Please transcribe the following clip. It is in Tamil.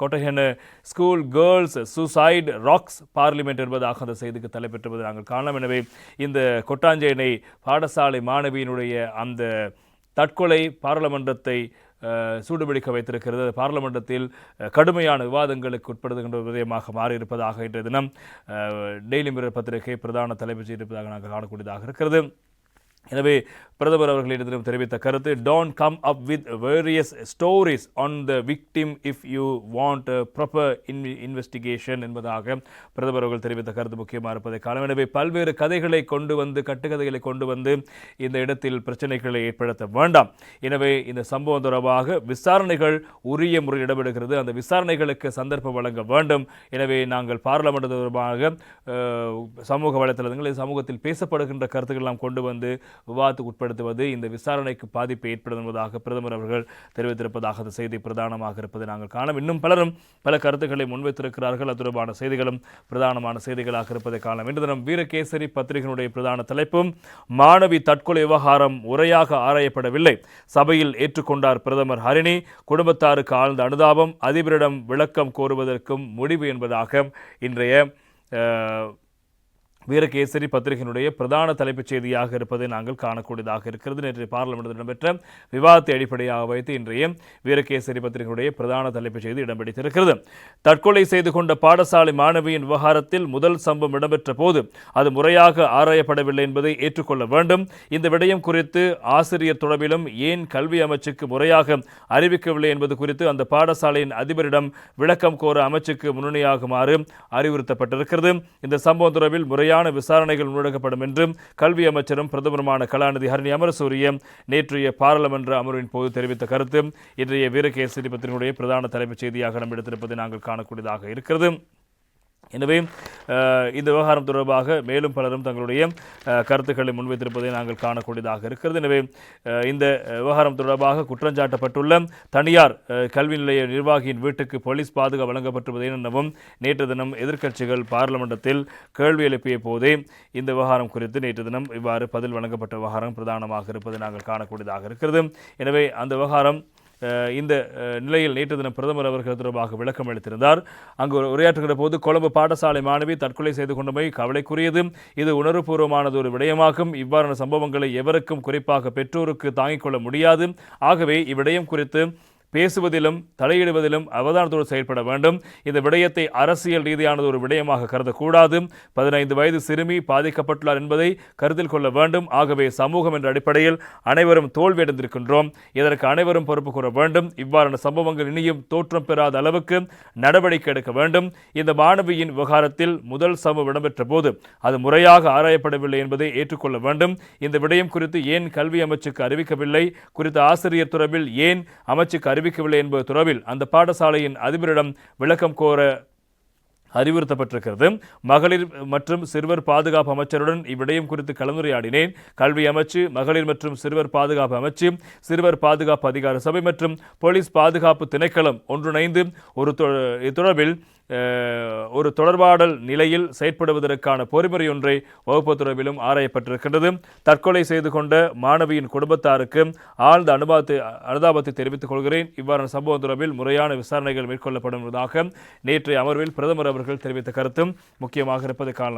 Kotahena school girls suicide rocks parliament என்பதாக அந்த செய்திக்கு தலைப்பெற்றுவது நாங்கள் காணலாம். எனவே இந்த கொட்டாஞ்சேனை பாடசாலை மாணவியினுடைய அந்த தற்கொலை பாராளுமன்றத்தை சூடுபிடிக்க வைத்திருக்கிறது. அது பாராளுமன்றத்தில் கடுமையான விவாதங்களுக்கு உட்படுகின்ற விதயமாக மாறியிருப்பதாக இன்றைய தினம் டெய்லி மிரர் பத்திரிகை பிரதான தலைப்பு செய்திருப்பதாக நாங்கள் காணக்கூடியதாக இருக்கிறது. எனவே பிரதமர் அவர்களிடம் தெரிவித்த கருத்து don't come up with various stories on the victim if you want proper investigation என்பதாக பிரதமர் அவர்கள் தெரிவித்த கருத்து முக்கியமாக இருப்பதை காலம் எனவே பல்வேறு கதைகளை கொண்டு வந்து கட்டுக்கதைகளை கொண்டு வந்து இந்த இடத்தில் பிரச்சனைகளை ஏற்படுத்த வேண்டாம். எனவே இந்த சம்பவம் தொடர்பாக விசாரணைகள் உரிய முறையில் இடம்பெறுகிறது. அந்த விசாரணைகளுக்கு சந்தர்ப்பம் வழங்க வேண்டும். எனவே நாங்கள் பாராளுமன்ற தொடர்பாக சமூக வலைத்தளங்களில் சமூகத்தில் பேசப்படுகின்ற கருத்துக்கள் எல்லாம் கொண்டு வந்து விவாதத்துக்கு உட்படுத்துவது இந்த விசாரணைக்கு பாதிப்பை ஏற்படும் என்பதாக பிரதமர் அவர்கள் தெரிவித்திருப்பதாக அந்த செய்தி பிரதானமாக இருப்பதை நாங்கள் காணோம் இன்னும் பலரும் பல கருத்துக்களை முன்வைத்திருக்கிறார்கள். அது தொடர்பான செய்திகளும் பிரதானமான செய்திகளாக இருப்பதை காணலாம். இன்று தினம் வீரகேசரி பத்திரிகையினுடைய பிரதான தலைப்பும் மாணவி தற்கொலை விவகாரம் உரையாக ஆராயப்படவில்லை. சபையில் ஏற்றுக்கொண்டார் பிரதமர் ஹரிணி. குடும்பத்தாருக்கு ஆழ்ந்த அனுதாபம் அதிபரிடம் விளக்கம் கோருவதற்கும் முடிவு என்பதாக இன்றைய வீரகேசரி பத்திரிகையினுடைய பிரதான தலைப்புச் செய்தியாக இருப்பதை நாங்கள் காணக்கூடியதாக இருக்கிறது. நேற்று பார்லிமெண்டில் இடம்பெற்ற விவாதத்தை அடிப்படையாக வைத்து இன்றைய வீரகேசரி பத்திரிகையினுடைய பிரதான தலைப்புச் செய்தி இடம் பிடித்திருக்கிறது. தற்கொலை செய்து கொண்ட பாடசாலை மாணவியின் விவகாரத்தில் முதல் சம்பவம் இடம்பெற்ற போது அது முறையாக ஆராயப்படவில்லை என்பதை ஏற்றுக்கொள்ள வேண்டும். இந்த விடயம் குறித்து ஆசிரியர் தொடர்பிலும் ஏன் கல்வி அமைச்சுக்கு முறையாக அறிவிக்கவில்லை என்பது குறித்து அந்த பாடசாலையின் அதிபரிடம் விளக்கம் கோர அமைச்சுக்கு முன்னணியாகுமாறு அறிவுறுத்தப்பட்டிருக்கிறது. இந்த சம்பவம் தொடர்பில் முறையான விசாரணைகள் முன்னெடுக்கப்படும் என்றும் கல்வி அமைச்சரும் பிரதமருமான கலாநிதி ஹரணி அமரசூரிய நேற்றைய பாராளுமன்ற அமர்வின் போது தெரிவித்த கருத்து இன்றைய வீரகேசரி பத்திரிகையுடைய பிரதான தலைமைச் செய்தியாக இடம்பெடுத்திருப்பதை நாங்கள் காணக்கூடியதாக இருக்கிறது. எனவே இந்த விவகாரம் தொடர்பாக மேலும் பலரும் தங்களுடைய கருத்துக்களை முன்வைத்திருப்பதை நாங்கள் காணக்கூடியதாக இருக்கிறது. எனவே இந்த விவகாரம் தொடர்பாக குற்றஞ்சாட்டப்பட்டுள்ள தனியார் கல்வி நிலைய நிர்வாகியின் வீட்டுக்கு போலீஸ் பாதுகாப்பு வழங்கப்பட்டுள்ளது எனவும் நேற்று தினம் எதிர்க்கட்சிகள் பாராளுமன்றத்தில் கேள்வி எழுப்பிய போதே இந்த விவகாரம் குறித்து நேற்று தினம் இவ்வாறு பதில் வழங்கப்பட்ட விவகாரம் பிரதானமாக இருப்பதை நாங்கள் காணக்கூடியதாக இருக்கிறது. எனவே அந்த விவகாரம் இந்த நிலையில் நேற்று தினம் பிரதமர் அவர்கள் தொடர்பாக விளக்கம் அளித்திருந்தார். அங்கு உரையாற்றுகிற போது கொழும்பு பாடசாலை மாணவி தற்கொலை செய்து கொண்டமை கவலைக்குரியது. இது உணர்வுபூர்வமானது ஒரு விடயமாகும். இவ்வாறான சம்பவங்களை எவருக்கும் குறிப்பாக பெற்றோருக்கு தாங்கிக் கொள்ள முடியாது. ஆகவே இவ்விடயம் குறித்து பேசுவதிலும் தலையிடுவதிலும் அவதானத்தோடு செயல்பட வேண்டும். இந்த விடயத்தை அரசியல் ரீதியானது ஒரு விடயமாக கருதக்கூடாது. பதினைந்து வயது சிறுமி பாதிக்கப்பட்டுள்ளார் என்பதை கருத்தில் கொள்ள வேண்டும். ஆகவே சமூகம் என்ற அடிப்படையில் அனைவரும் தோல்வியடைந்திருக்கின்றோம். இதற்கு அனைவரும் பொறுப்பு கூற வேண்டும். இவ்வாறான சம்பவங்கள் இனியும் தோற்றம் பெறாத அளவுக்கு நடவடிக்கை எடுக்க வேண்டும். இந்த மாணவியின் விவகாரத்தில் முதல் சம்பவம் இடம்பெற்ற போது அது முறையாக ஆராயப்படவில்லை என்பதை ஏற்றுக்கொள்ள வேண்டும். இந்த விடயம் குறித்து ஏன் கல்வி அமைச்சுக்கு அறிவிக்கவில்லை? குறித்த ஆசிரியர் தொடர்பில் ஏன் அமைச்சுக்கு அறிவிக்கவில்லை என்பது தொடர்பில் அந்த பாடசாலையின் அதிபரிடம் விளக்கம் கோர அறிவுறுத்தப்பட்டிருக்கிறது. மகளிர் மற்றும் சிறுவர் பாதுகாப்பு அமைச்சருடன் இவ்விடயம் குறித்து கலந்துரையாடினேன். கல்வி அமைச்சு மகளிர் மற்றும் சிறுவர் பாதுகாப்பு அமைச்சு சிறுவர் பாதுகாப்பு அதிகார சபை மற்றும் போலீஸ் பாதுகாப்பு திணைக்களம் ஒன்றிணைந்து ஒரு தொடர்பில் ஒரு தொடர்பாடல் நிலையில் செயற்படுவதற்கான பொறிமுறை ஒன்றை வகுப்பு தொடர்பிலும் ஆராயப்பட்டிருக்கின்றது. தற்கொலை செய்து கொண்ட மாணவியின் குடும்பத்தாருக்கு ஆழ்ந்த அனுபவத்தை அனுதாபத்தை தெரிவித்துக் கொள்கிறேன். இவ்வாறான சம்பவம் தொடர்பில் முறையான விசாரணைகள் மேற்கொள்ளப்படும் நேற்றைய அமர்வில் பிரதமர் அவர்கள் தெரிவித்த கருத்தும் முக்கியமாக இருப்பது காரணம்